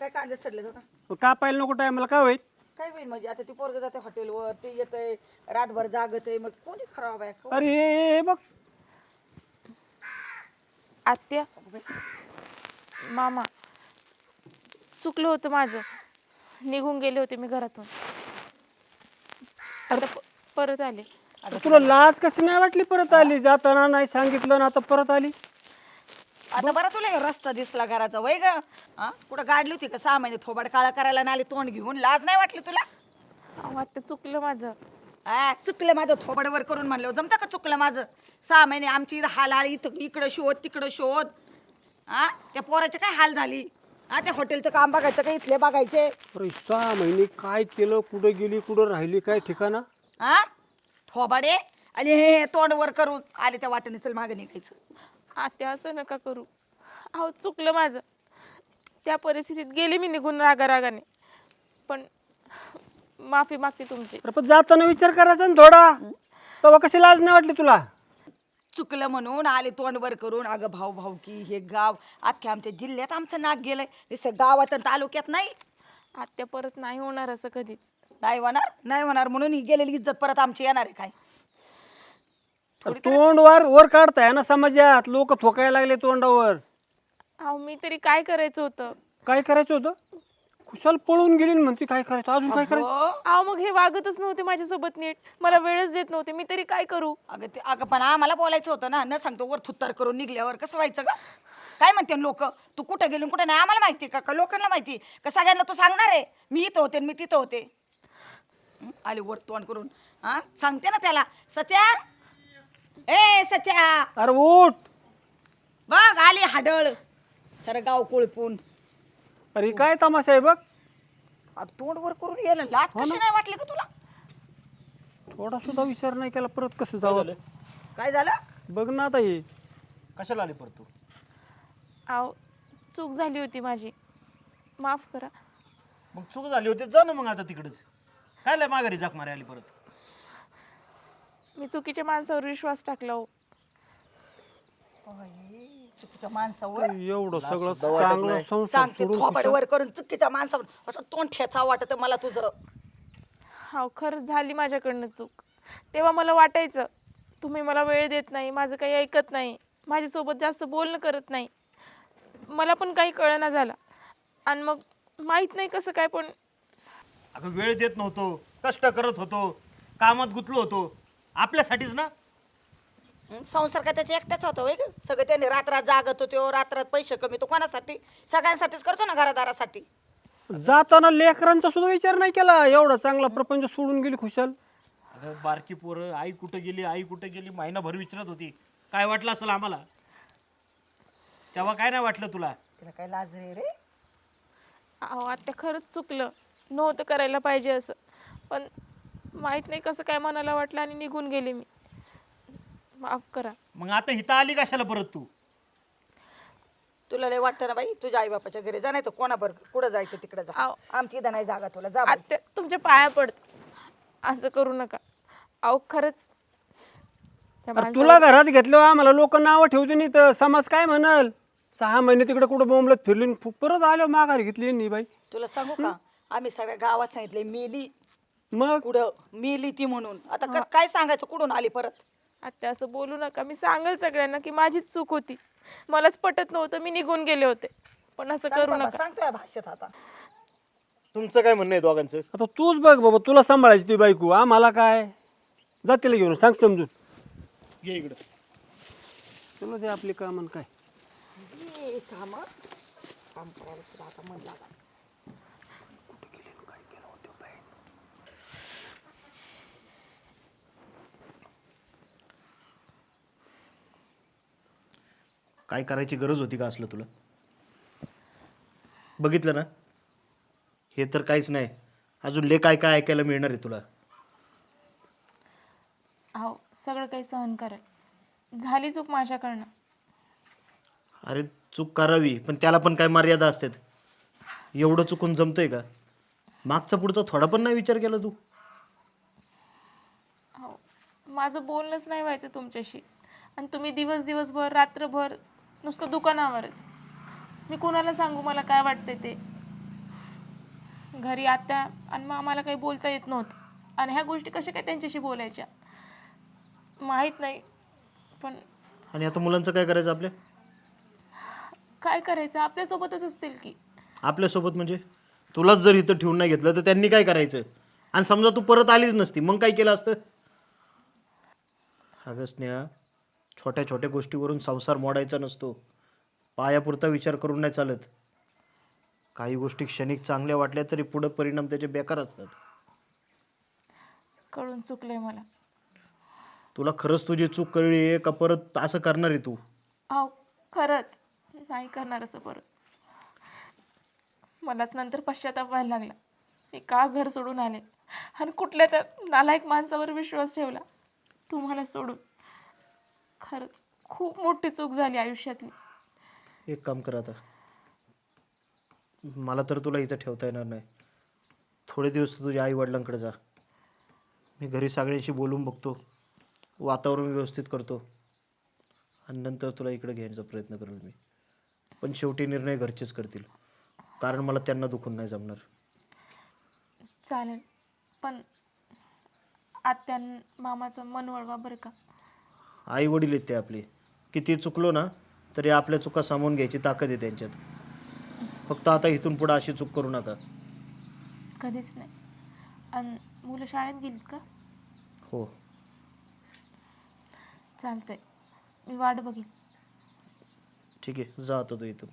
काय कांदे सडले का कापायला नको टायमाला काय होईल काय होईल म्हणजे? आता ती पोरग जाते हॉटेलवर ते येतंय रातभर जागत आहे. मग कोणी खराब आहे? कोण- अरे हे- हे बघ. आत्या मामा चुकलं होतं माझं. निघून गेले होते मी घरातून. आता प- परत आले. तुला लाज कशी नाही वाटली परत आली? जाताना नाही सांगितलं ना आता परत आली? आता बरं तुला हे रस्ता दिसला घराचा वय ग. हा? कुठं गाडली होती का? सहा महिने थोबाड काळा करायला नाले तोंड घेऊन लाज नाही वाटली तुला? अहो आत्या चुकलं माझं. आ, चुकलं माझं थोबाडवर करून म्हणलं. जमतं का चुकलं माझं? सहा महिने आमची इथं हाल आली इथं इकडं शोध तिकडं शोध. हा? त्या पोराचे काय हाल झाली? हा त्या हॉटेलचं काम बघायचं का? इथले बघायचे. अरे सहा महिने काय केलं? कुठं गेली कुठं राहिली? काय ठिकाणा? हा? थोबाडे? आणि हे हे तोंड वर करून आले त्या वाटेने चल मागे निघायचं. आत्या असं नका करू. अहो चुकलं माझं. त्या परिस्थितीत गेले मी निघून रागा रागाने पण माफी मागते तुमची. अरे पण जाताना विचार करायचा ना थोडा. तेव्हा कशी लाज नाही वाटली तुला? चुकलं म्हणून आले तोंड वर करून अगं भाऊ भाऊकी हे गाव अख्ख्या आमच्या जिल्ह्यात आमचं नाक गेलंय. दिसतं गावात आणि तालुक्यात नाही. आत्या परत नाही होणार असं कधीच. नाही होणार? नाही होणार म्हणून ही गेलेली इज्जत परत आमची येणार आहे काय? अरे तोंड वर वर काढताय ना समाजात. लोक थोकायला लागले तोंडावर. अहो मी तरी काय करायचं होतं? काय करायचं होतं? खुशाल पळून गेली ना म्हणते काय करायचं? अजून काय करायचं? हो अहो मग हे वागतच नव्हते माझ्यासोबत नीट. मला वेळच देत नव्हते. मी तरी काय करू? अगं ते अगं पण आम्हाला बोलायचं होतं ना. न सांगतो वर थुत्तार करून निघल्यावर कसं व्हायचं का काय म्हणते लोक? तू कुठं गेली कुठं नाही? आम्हाला माहिती का? का लोकांना माहिती का सगळ्यांना तू सांगणार आहे? मी इथं होते आणि मी तिथं होते. हं? आले वर तोंड करून. हा? सांगते ना त्याला. सच्या ए सच्या अरे उठ. बघ आली हाडळ. सारं गाव कोळपून. अरे काय तमाशा आहे बघ. आता तोंड वर करून यायला लाज कशी नाही वाटली का तुला? थोडा सुद्धा विचार नाही केला परत कसं जावं? काय झालं? बघ ना आता हे. कशाला आली परत तू? अहो चूक झाली होती माझी. माफ करा. मग चूक झाली होती जा ना मग आता तिकडच. काय लय माघारी जाक मारे आली परत? मी चुकीच्या माणसावर विश्वास टाकला हो. चुकीच्या माणसावर? एवढं सगळं चांगलं संसार सांगते सोडून थोबड वर करून चुकीच्या माणसावर. असं तोंड ठेचा वाटत मला तुझं. हा खरंच झाली माझ्याकडनं चूक. तेव्हा मला वाटायचं तुम्ही मला वेळ देत नाही माझं काही ऐकत नाही माझ्यासोबत जास्त बोलणं करत नाही. मला पण काही कळना झाला. आणि मग माहीत नाही कसं काय पण. अगं वेळ देत नव्हतो कष्ट करत होतो कामात गुंतलो होतो. आपल्यासाठीच ना? हं, संसार काय त्याच्या एकट्याच होता होय ग? सगळं त्याने रात्रात जागत होतो रात्रात पैसे कमी तो कोणासाठी? सगळ्यांसाठीच करतो ना घरादारासाठी. जाताना लेकरांचा सुद्धा विचार नाही केला. एवढा चांगला प्रपंच सोडून गेली खुशाल. अगं बारकी पोरं आई कुठं गेली आई कुठं गेली महिनाभर विचारत होती. काय वाटलं असेल आम्हाला? तेव्हा काय नाही वाटलं तुला? तिला काय लाज रे रे? अहो आता खरंच चुकलं. नव्हतं करायला पाहिजे असं. पण माहीत नाही कसं काय मनाला वाटलं आणि निघून गेले मी. माफ करा. मग आता हिथं आली कशाला परत तू? तुला लय वाटतं ना बाई तुझ्या आई बापाच्या घरी जा नाही तर कोणाबर कुठं जायचं तिकडे जा. आव. आमची इथं नाही जागा तुला जा बाई. आत्या तुमच्या पाया पडत असं करू नका. अहो खरंच. त्या अरे माणसाला- तुला घरात घेतल्यावर आम्हाला लोक नावं ठेवते नाही तर समाज काय म्हणाल? सहा महिने तिकडे कुठं बोंबलत फिरली आणि फु- परत आल्यावर माघार घेतली यांनी बाई. तुला सांगू का? आम्ही सगळ्या गावात सांगितले मेली मग? कुठं मेली ती म्हणून. आता क- काय सांगायचं? कुठून आली परत? आत्या असं बोलू नका. मी सांगेल सगळ्यांना की माझीच चूक होती. मलाच पटत नव्हतं. मी निघून गेले होते. पण असं करू नका. सांगतोय भाष्यात आता. तुमचं काय म्हणणं आहे दोघांचं? आता तूच बघ बाबा तुला सांभाळायची तुझी बायको. आम्हाला काय? जातीला घेऊन. सांग समजून. घे इकडं. चलो ते आपली कामन काय. काम? काम सुद्धा आता मन लागलं. काय करायची गरज होती का असलं तुला? बघितलं ना? हे तर काहीच नाही. अजून ले काय काय ऐकायला मिळणार आहे तुला? अहो सगळं काही सहन करेल झाली चूक माझ्याकडनं. अरे चूक करावी पण त्याला पण काय मर्यादा असतात? एवढं चुकून जमतंय का? मागचा पुढचा थोडा पण नाही विचार केला तू? हो माझं बोलणंच नाही व्हायचं तुमच्याशी. आणि तुम्ही दिवस दिवसभर रात्रभर नुसतं दुकानावरच. मी कोणाला सांगू मला काय वाटतंय ते? घरी आत्या आणि मामाला काही बोलता येत नव्हतं. आणि ह्या गोष्टी कशा काय त्यांच्याशी बोलायच्या? माहीत नाही पण आणि आता मुलांचं काय करायचं आपल्या? काय करायचं? आपल्यासोबतच असतील की. आपल्यासोबत म्हणजे? तुलाच जर इथं ठेवून नाही घेतलं तर त्यांनी काय करायचं? आणि समजा तू परत आलीच नसती मग काय केलं असतं? अगं स्नेहा छोट्या छोट्या गोष्टीवरून संसार मोडायचा नसतो. पायापुरता विचार करून नाही चालत. काही गोष्टी क्षणिक चांगल्या वाटल्या तरी पुढं परिणाम त्याचे बेकार असतात. कळून चुकलंय मला. तुला खरंच तुझी चूक कळली आहे का परत असं करणार आहे तू? अहो खरंच. नाही करणार असं परत. मलाच नंतर पश्चाताप व्हायला लागला. मी का घर सोडून आले? आणि कुठल्या त्या नालायक माणसावर विश्वास ठेवला? तुम्हाला सोडून. खरंच खूप मोठी चूक झाली आयुष्यातली. एक काम कर आता. मला तर तुला इथं ठेवता येणार नाही. थोडे दिवस तू तुझ्या आई वडिलांकडे जा. मी घरी सगळ्यांशी बोलून बघतो. वातावरण व्यवस्थित करतो. आणि नंतर तुला इकडे घ्यायचा प्रयत्न करेल मी. पण शेवटी निर्णय घरचेच करतील. कारण मला त्यांना दुखून नाही जमणार. चालेल. पण आत्यान मामाचं मन वळवा बरं का? आई वडील आहेत ते आपले. किती चुकलो ना तरी आपल्या चुका सामावून घ्यायची ताकद आहे त्यांच्यात. फक्त आता इथून पुढं अशी चूक करू नका. कधीच नाही. आणि मुलं शाळेत गेलीत का? हो. चालतंय. मी वाट बघीन. ठीक आहे जा आता तू इथून.